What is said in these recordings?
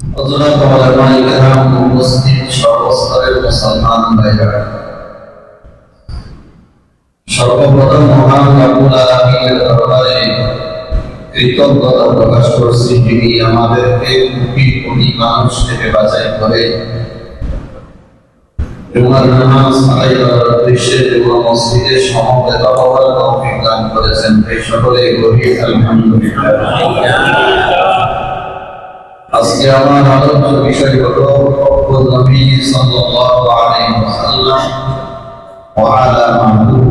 হযরত ওলামায়ে কেরাম উপস্থিত সর্বস্তরের মুসলমান ভাইরা সর্বপ্রথম মহান রব্বুল আলামিনের দরবারে কৃতজ্ঞতা প্রকাশ করছি যিনি আমাদেরকে কোটি কোটি মানুষ থেকে বাছাই করে জুমার নামাজ আদায় করার উদ্দেশ্যে জুমা মসজিদে সমবেত হওয়ার তৌফিক দান করেছেন। এই সকলে গভীর আলহামদুলিল্লাহ। আজকে আমার আলোচ্য বিষয় হলো নবী সাল্লাল্লাহু আলাইহি ওয়াসাল্লাম ওয়া আলা মাহবুব।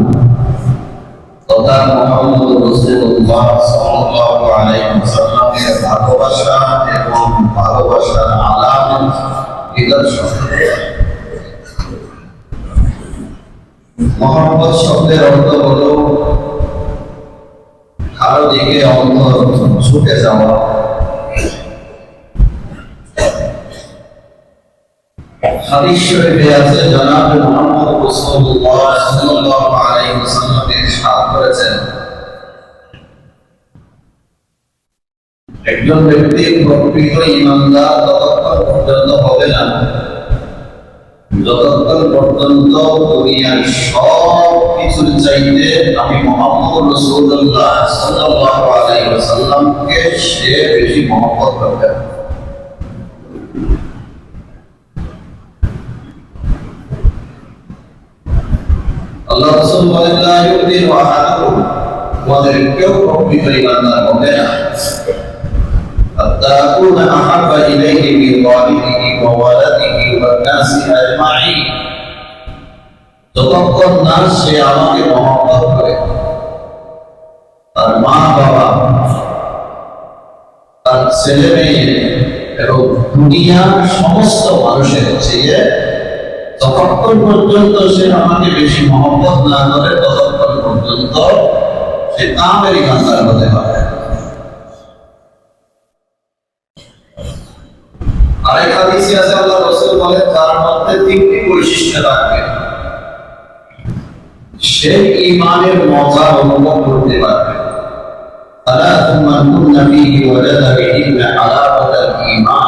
তথা মুহাম্মদ রাসূলুল্লাহ সাল্লাল্লাহু আলাইহি ওয়াসাল্লামের ভালোবাসা এবং ভালোবাসার আলামত নিদর্শন। মোহাম্মদ শব্দের অর্থ হলো, কারও দিকে অন্তর ছুটে যাওয়া। একজন ব্যক্তি প্রকৃত ইমানদার ততক্ষণ পর্যন্ত হবে না, যতক্ষণ পর্যন্ত দুনিয়ার সব কিছুর চাইতে আমি মোহাম্মদ রাসূলুল্লাহ সাল্লাল্লাহু আলাইহি সে বেশি মহব্বত করবে আল্লাহ রাসূল বলেন, লা ইউমিনু আহাদুকুম। তোমাদের কেউ প্রকৃত ঈমানদার হবে না। ইলাইহি মিন ওয়ালিদিহি ওয়া ওয়ালাদিহি ওয়ান নাসি আজমাইন যতক্ষণ না সে আমাকে মহব্বত করে, তার মা বাবা, তার ছেলে মেয়ে এবং দুনিয়ার সমস্ত মানুষের চেয়ে যতক্ষণ পর্যন্ত সে আমাকে বেশি মহব্বত না করে, ততক্ষণ পর্যন্ত সে তামেরই গান্ধার হতে পারে আরেক হাদিসে আছে, আল্লাহ রসুল বলেন, তার মধ্যে তিনটি বৈশিষ্ট্য রাখবে সে ইমানের মজা অনুভব করতে পারবে। তারা তোমার নবী ওয়ালা বিহি আলা ওয়ালা ইমান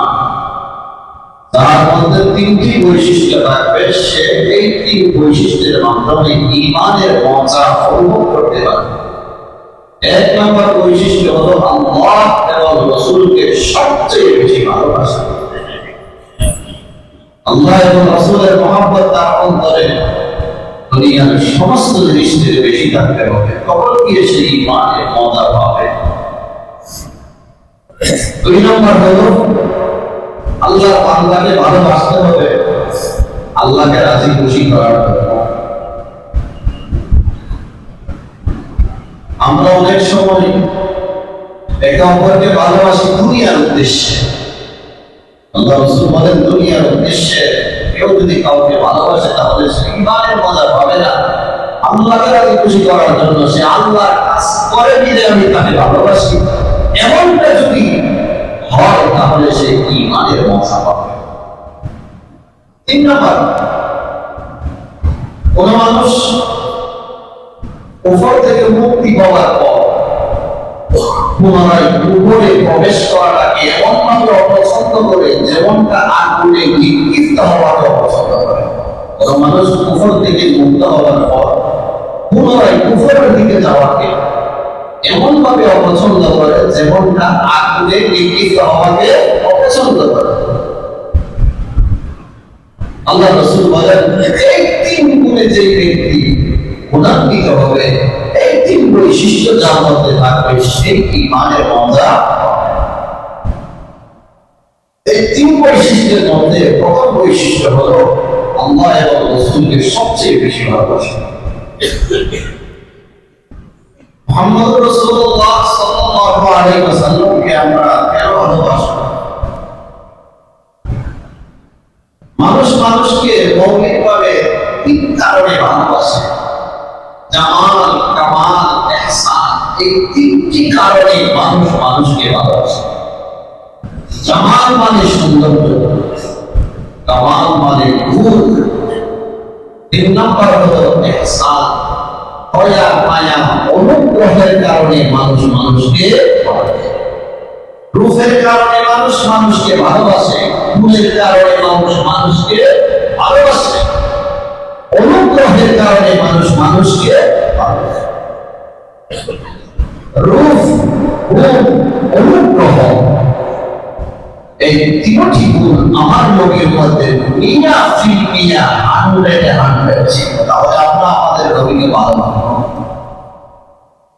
তিনটি বৈশিষ্ট্য থাকবে। সে এই তিন বৈশিষ্ট্যের মাধ্যমে ইমানের মজা অনুভব করতে পারবে। এক নম্বর বৈশিষ্ট্য হলো আল্লাহ এবং রসুলকে সবচেয়ে বেশি ভালোবাসা। আল্লাহ এবং রসুলের মহাব্বত তার অন্তরে। দুনিয়ার সমস্ত জিনিসের বেশি থাকতে হবে। কখন গিয়ে সেই ইমানের মজা পাবে। দুই নম্বর হলো আল্লাহ বান্দাকে ভালোবাসতে হবে। আল্লাহকে রাজি খুশি করার আমরা অনেক সময় একে অপরকে ভালোবাসি দুনিয়ার উদ্দেশ্যে। আল্লাহ রসুল দুনিয়ার উদ্দেশ্যে কেউ যদি কাউকে ভালোবাসে, তাহলে সে ইমানের মজা পাবে না। আল্লাহকে রাজি খুশি করার জন্য সে আল্লাহ কাজ করে দিলে আমি তাকে ভালোবাসি। এমনটা যদি হয়, তাহলে সে ইমানের মজা পাবে? তিন নম্বর, কোন মানুষ উপর থেকে মুক্তি পাওয়ার পর পুনরায় উপরে প্রবেশ করাটাকে এমন মাত্র অপছন্দ করে যেমনটা আগুনে নিক্ষিপ্ত হওয়াকে অপছন্দ করে। কোন মানুষ উপর থেকে মুক্ত হওয়ার পর পুনরায় উপরের দিকে যাওয়াকে এমন ভাবে অপছন্দ করে যেমনটা আগুনে নিক্ষিপ্ত হওয়াকে অপছন্দ করে। আল্লাহ রসুল বলেন, এই তিন গুণে যে ব্যক্তি গুণান্বিত হবে, এই তিন বৈশিষ্ট্য যার মধ্যে থাকবে মজা এই তিন বৈশিষ্ট্যের মধ্যে প্রথম বৈশিষ্ট্য হলো আল্লাহ এবং রসুলকে সবচেয়ে বেশি ভালোবাসা। মোহাম্মদ রাসূলুল্লাহ সাল্লাল্লাহু আলাইহি ওয়াসাল্লামকে আমরা কেন ভালোবাসি মানুষ মানুষকে মৌলিকভাবে তিন কারণে ভালোবাসে জামাল কামাল ইহসান এই তিনটি কারণে মানুষ মানুষকে ভালোবাসে জামাল মানে সৌন্দর্য কামাল মানে গুণ তিন নম্বর হলো ইহসান দয়া মায়া অনুগ্রহের কারণে মানুষ মানুষকে রূপের কারণে মানুষ মানুষকে ভালোবাসে গুণের কারণে মানুষ মানুষকে ভালোবাসে। অনুগ্রহের কারণে মানুষ মানুষকে ভালোবাসে। রূপ অনুগ্রহ এই তিনটি গুণ আমার নবীর মধ্যে মিয়া ফিল্মিয়া হান্ড্রেডে হান্ড্রেড ছিল। তাহলে নবীকে ভালোবাসবো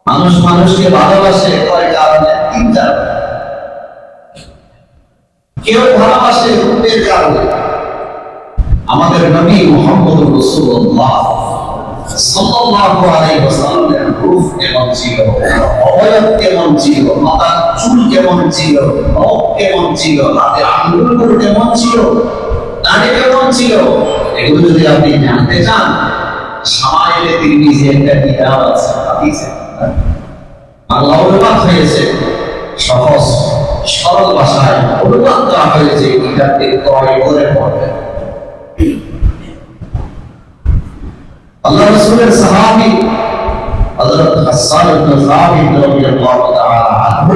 মানুষ মানুষকে ভালোবাসে কয় কারণে তিন কারণে কেউ ভালোবাসে রূপের কারণে আমাদের নবী মোহাম্মদ রসুল্লাহ সাল্লাল্লাহু কেমন ছিল? কেমন ছিল? কেমন ছিল? কেমন ছিল? এগুলো জানতে সামাইলে তিরমিজি একটা কিতাব আছে, হাদিসে আল্লাহ অনুবাদ হয়েছে। সহজ, সরল ভাষায় অনুবাদ করা হয়েছে কিতাবটি ক্রয় করে পড়বেন আল্লাহ রাসূলের সাহাবী হযরত হাসান ইবনে সাবিত রাদিয়াল্লাহু তাআলা আনহু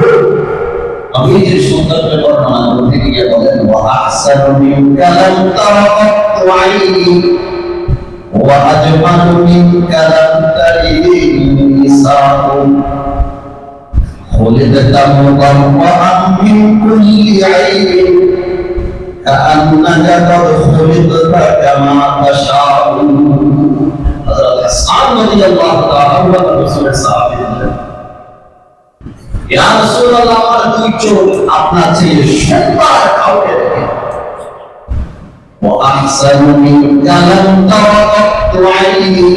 নবীজির সৌন্দর্য বর্ণনা করতে গিয়ে বলেন, ওয়া আহসানু মিনকা লাম তারাকাতু আইনি ওয়া আজমালু মিনকা লাম তারিদি নিসাউ خلقت مبرأ من كل عيب كأنك قد خلقت كما تشاء حضرت حسان رضي الله تعالى عنه رسول সাহাবী ইয়া রাসূলুল্লাহ আমার দুই চোখ আপনার চেয়ে সুন্দর কাউকে দেখে وأحسن منك لم ترقت عيني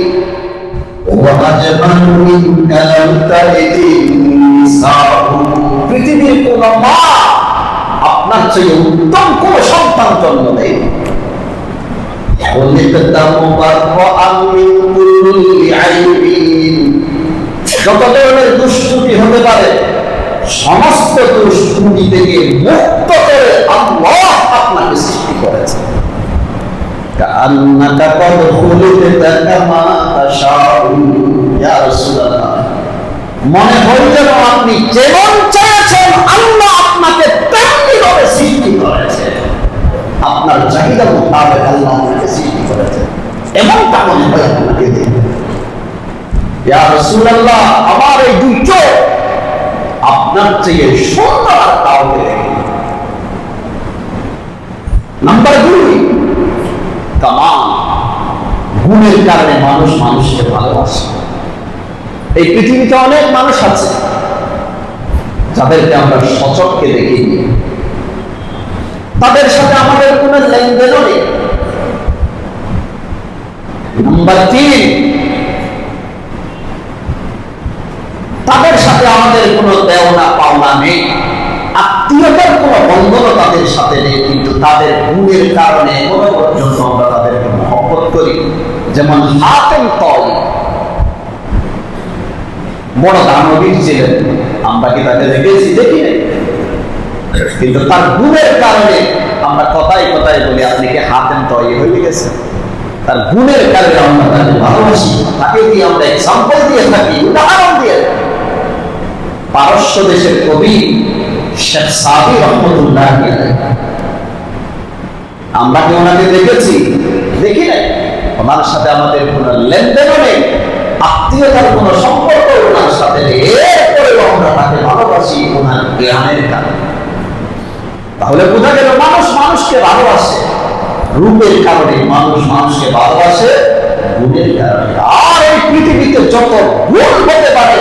وأجمل منك لم تلد النساء পৃথিবীর কোন মা আপনার চেয়ে উত্তম কোন সন্তান জন্ম দেয় خلقت مبرأ من كل عيب যত ধরনের দুষ্কৃতি হতে পারে সমস্ত দুষ্কৃতি থেকে মুক্ত করে আল্লাহ আপনাকে সৃষ্টি করেছে كأنك قد خلقت كما تشاء يا رسول الله মনে হয় যেন আপনি যেমন চেয়েছেন আল্লাহ আপনাকে তেমনি ভাবে সৃষ্টি করেছে আপনার চাহিদা মোতাবেক আল্লাহ আপনাকে সৃষ্টি করেছে এমনটা মনে হয় আপনাকে দেখে ইয়া রাসূলুল্লাহ আমার এই দুই চোখ আপনার চেয়ে সুন্দর আর কাউকে দেখি নাম্বার দুই কামান গুণের কারণে মানুষ মানুষকে ভালোবাসে। এই পৃথিবীতে অনেক মানুষ আছে, যাদেরকে আমরা সচককে দেখিনি তাদের সাথে আমাদের কোনো লেনদেনও নেই। নাম্বার তিন, তাদের সাথে আমাদের কোনো দেওনা পাওনা নেই। আত্মীয়তার কোনো বন্ধনও তাদের সাথে নেই, কিন্তু তাদের গুণের কারণে এখনও পর্যন্ত আমরা তাদেরকে মহব্বত করি যেমন হাতেম তল বড় দানবীর ছিলেন। আমরা কি তাকে দেখেছি? দেখি কিন্তু তার গুণের কারণে আমরা কথায় কথায় বলি, আপনি কি হাতেম তৈরি হয়ে গেছেন? তার গুণের কারণে আমরা তাকে ভালোবাসি। তাকে দিয়ে আমরা এক্সাম্পল দিয়ে থাকি, উদাহরণ দিয়ে পারস্য দেশের কবি শেখ সাদি রহমতুল্লাহ আমরা কি ওনাকে দেখেছি? দেখি নাই। ওনার সাথে আমাদের কোন লেনদেনও নেই। আত্মীয়তার কোন সম্পর্ক ওনার সাথে নেই। আমরা তাকে ভালোবাসি ওনার জ্ঞানের কারণে। তাহলে বোঝা গেল মানুষ মানুষকে ভালোবাসে। রূপের কারণে মানুষ মানুষকে ভালোবাসে, গুণের কারণে। আর এই পৃথিবীতে যত গুণ হতে পারে,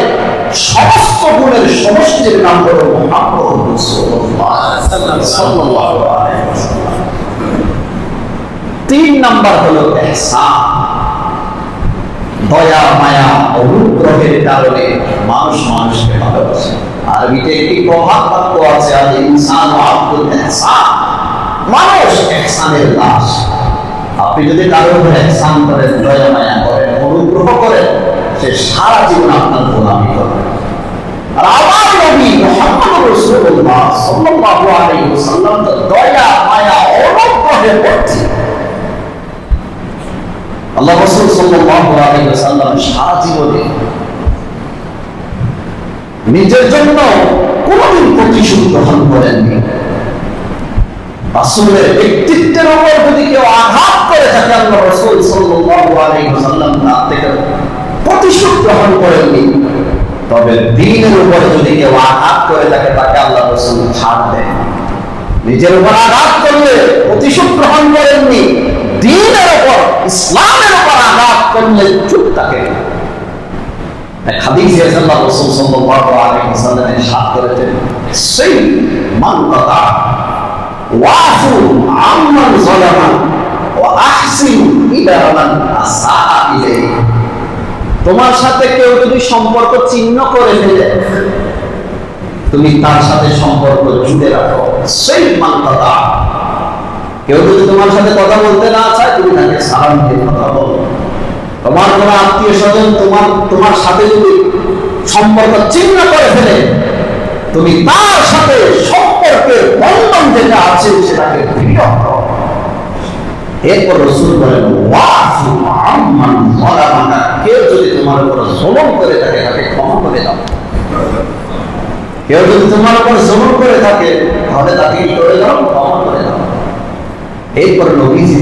সমস্ত গুণের সমষ্টির নাম হলো মোহাম্মদ রাসূলুল্লাহ সাল্লাল্লাহু আলাইহি ওয়াসাল্লাম তিন নাম্বার হলো ইহসান দয়া, মায়া, অনুগ্রহের কারণে মানুষ মানুষকে ভালোবাসে। আরবিতে একটি প্রভাব বাক্য আছে আজ ইনসান ও আব্দুল ইহসান মানুষ ইহসানের দাস আপনি যদি কারোর উপর ইহসান করেন, দয়া, মায়া করেন, অনুগ্রহ করেন, সে সারা জীবন আপনার গোলামি করবে। আর আমার নবী মুহাম্মদ রাসূলুল্লাহ সাল্লাল্লাহু আলাইহি ওয়াসাল্লাম দয়া, মায়া অনুগ্রহে ভর্তি আল্লাহ রাসূল ওয়াসাল্লাম সারা জীবনে নিজের জন্য কোনদিন প্রতিশোধ গ্রহণ করেননি। রাসূলের ব্যক্তিত্বের উপর যদি কেউ আঘাত করে থাকে, আল্লাহ রাসূল ওয়াসাল্লাম তার থেকে প্রতিশোধ গ্রহণ করেননি। তবে দ্বীনের উপর যদি কেউ আঘাত করে থাকে, তাকে আল্লাহ রাসূল ছাড় দেন। নিজের উপর আঘাত করলে প্রতিশোধ গ্রহণ করেননি। দ্বীনের উপর, ইসলামের উপর আঘাত করলে চুপ থাকে। তোমার সাথে কেউ যদি সম্পর্ক ছিন্ন করে ফেলে, তুমি তার সাথে সম্পর্ক জুড়ে রাখো। সেই কেউ যদি তোমার সাথে কথা বলতে না চায়, তুমি তাকে সালাম দিয়ে কথা বলো। তোমার কোনো আত্মীয় স্বজন তোমার তোমার সাথে যদি সম্পর্ক ছিন্ন করে ফেলে, তুমি তার সাথে সম্পর্কের বন্ধন যেটা আছে, সেটাকে এরপর রসুল বলেন কেউ যদি তোমার উপর জুলুম করে থাকে, তাকে ক্ষমা করে দাও। কেউ যদি তোমার উপর জুলুম করে থাকে, তাহলে তাকে করে দাও? ক্ষমা এরপর নবীজি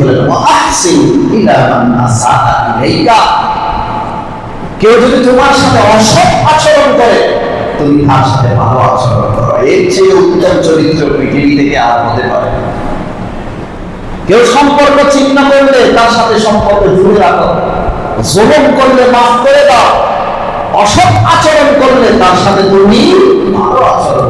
কেউ যদি তোমার সাথে অসৎ আচরণ করে, তুমি তার সাথে ভালো আচরণ করো। এর চেয়ে উত্তম চরিত্র পৃথিবী থেকে আর হতে পারে কেউ সম্পর্ক ছিন্ন করলে তার সাথে সম্পর্ক জুড়ে রাখো। জুলুম করলে মাফ করে দাও। অসৎ আচরণ করলে তার সাথে তুমি ভালো আচরণ